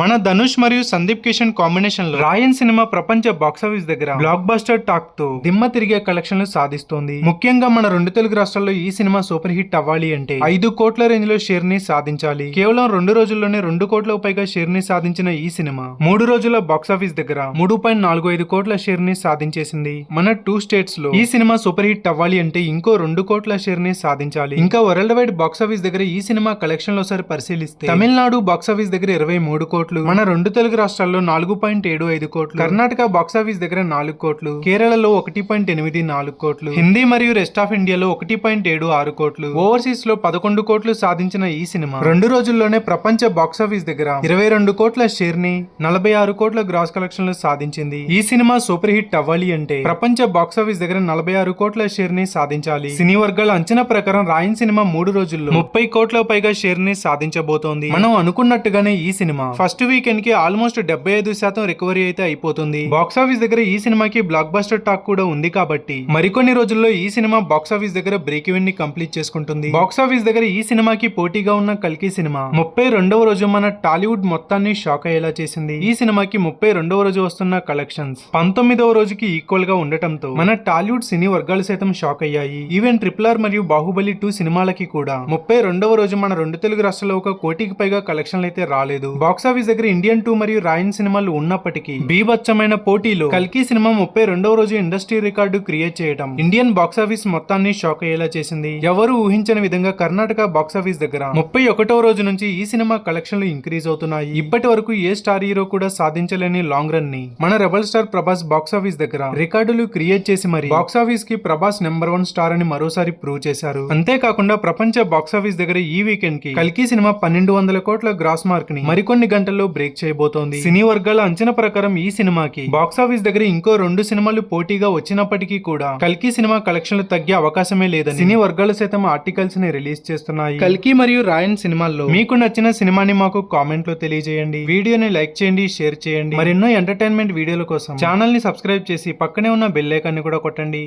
మన ధనుష్ మరియు సందీప్ కిషన్ కాంబినేషన్లో రాయన్ సినిమా ప్రపంచ బాక్సాఫీస్ దగ్గర బ్లాక్ బస్టర్ టాక్తో దిమ్మ తిరిగే కలెక్షన్లు సాధిస్తోంది. ముఖ్యంగా మన రెండు తెలుగు రాష్ట్రాల్లో ఈ సినిమా సూపర్ హిట్ అవ్వాలి అంటే ఐదు కోట్ల రేంజ్లో షేర్ని సాధించాలి. కేవలం రెండు రోజుల్లోనే రెండు కోట్ల పైగా షేర్ని సాధించిన ఈ సినిమా మూడు రోజుల బాక్సాఫీస్ దగ్గర మూడు పాయింట్ నాలుగు ఐదు కోట్ల షేర్ని సాధించేసింది. మన టూ స్టేట్స్లో ఈ సినిమా సూపర్ హిట్ అవ్వాలి అంటే ఇంకో రెండు కోట్ల షేర్ని సాధించాలి. ఇంకా వరల్డ్ వైడ్ బాక్సాఫీస్ దగ్గర ఈ సినిమా కలెక్షన్లో ఒకసారి పరిశీలిస్తే తమిళనాడు బాక్సాఫీస్ దగ్గర ఇరవై మూడు కోట్లు మన రెండు తెలుగు రాష్ట్రాల్లో నాలుగు పాయింట్ ఏడు ఐదు కోట్లు. కర్ణాటక బాక్సాఫీస్ దగ్గర నాలుగు కోట్లు. కేరళలో ఒకటి పాయింట్ ఎనిమిది నాలుగు కోట్లు. హిందీ మరియు రెస్ట్ ఆఫ్ ఇండియాలో ఒకటి పాయింట్ ఏడు ఆరు కోట్లు. ఓవర్సీస్లో పదకొండు కోట్లు సాధించిన ఈ సినిమా. రెండు రోజుల్లోనే ప్రపంచ బాక్సాఫీస్ దగ్గర ఇరవై రెండు కోట్ల షేర్ని నలభై ఆరు కోట్ల గ్రాస్ కలెక్షన్లు సాధించింది. ఈ సినిమా సూపర్ హిట్ అవ్వాలి అంటే ప్రపంచ బాక్సాఫీస్ దగ్గర నలభై ఆరు కోట్ల షేర్ని సాధించాలి. సినీ వర్గాల అంచనా ప్రకారం రాయన్ సినిమా మూడు రోజుల్లో ముప్పై కోట్ల పైగా షేర్ని సాధించబోతోంది. మనం అనుకున్నట్టుగానే ఈ సినిమా ఫస్ట్ ఫస్ట్ వీకెండ్కి ఆల్మోస్ట్ డెబ్బై ఐదు శాతం రికవరీ అయితే అయిపోతుంది. బాక్సాఫీస్ దగ్గర ఈ సినిమాకి బ్లాక్ బస్టర్ టాక్ కూడా ఉంది కాబట్టి మరికొన్ని రోజుల్లో ఈ సినిమా బాక్సాఫీస్ దగ్గర బ్రేక్ ఈవెన్ని కంప్లీట్ చేసుకుంటుంది. బాక్సాఫీస్ దగ్గర ఈ సినిమాకి పోటీగా ఉన్న కల్కి సినిమా ముప్పై రెండవ రోజు మన టాలీవుడ్ మొత్తాన్ని షాక్ అయ్యేలా చేసింది. ఈ సినిమాకి ముప్పై రెండవ రోజు వస్తున్న కలెక్షన్స్ పంతొమ్మిదవ రోజుకి ఈక్వల్గా ఉండటంతో మన టాలీవుడ్ సినీ వర్గాలు సైతం షాక్ అయ్యాయి. ఈవెన్ ట్రిపుల్ ఆర్ మరియు బాహుబలి టూ సినిమాలకి కూడా ముప్పై రెండవ రోజు మన రెండు తెలుగు రాష్ట్రాల్లో ఒక కోటికి పైగా కలెక్షన్లు అయితే రాలేదు. బాక్సాఫీస్ దగ్గర ఇండియన్ టూ మరియు రాయన్ సినిమాలు ఉన్నప్పటికీ బీభత్సమైన పోటీలో కల్కి సినిమా ముప్పై రెండవ రోజు ఇండస్ట్రీ రికార్డు క్రియేట్ చేయడం ఇండియన్ బాక్సాఫీస్ మొత్తాన్ని షాక్ అయ్యేలా చేసింది. ఎవరు ఊహించని విధంగా కర్ణాటక బాక్సాఫీస్ దగ్గర ముప్పై ఒకటో రోజు నుంచి ఈ సినిమా కలెక్షన్లు ఇంక్రీజ్ అవుతున్నాయి. ఇప్పటి వరకు ఏ స్టార్ హీరో కూడా సాధించలేని లాంగ్ రన్ని మన రెబల్ స్టార్ ప్రభాస్ బాక్సాఫీస్ దగ్గర రికార్డులు క్రియేట్ చేసి మరి బాక్సాఫీస్కి ప్రభాస్ నెంబర్ వన్ స్టార్ అని మరోసారి ప్రూవ్ చేశారు. అంతేకాకుండా ప్రపంచ బాక్సాఫీస్ దగ్గర ఈ వీకెండ్కి కల్కి సినిమా పన్నెండు వందల కోట్ల గ్రాస్ మార్క్ని మరికొన్ని గంటల్లో బ్రేక్ చేయబోతోంది. సినీ వర్గాల అంచనా ప్రకారం ఈ సినిమాకి బాక్సాఫీస్ దగ్గర ఇంకో రెండు సినిమాలు పోటీగా వచ్చినప్పటికీ కూడా కల్కి సినిమా కలెక్షన్లు తగ్గే అవకాశమే లేదని సినీ వర్గాలు సైతం ఆర్టికల్స్ని రిలీజ్ చేస్తున్నాయి. కల్కి మరియు రాయన్ సినిమాల్లో మీకు నచ్చిన సినిమాని మాకు కామెంట్లో తెలియజేయండి. వీడియోని లైక్ చేయండి షేర్ చేయండి. మరెన్నో ఎంటర్టైన్మెంట్ వీడియోల కోసం ఛానల్ని సబ్స్క్రైబ్ చేసి పక్కనే ఉన్న బెల్ ఐకాన్ని కూడా కొట్టండి.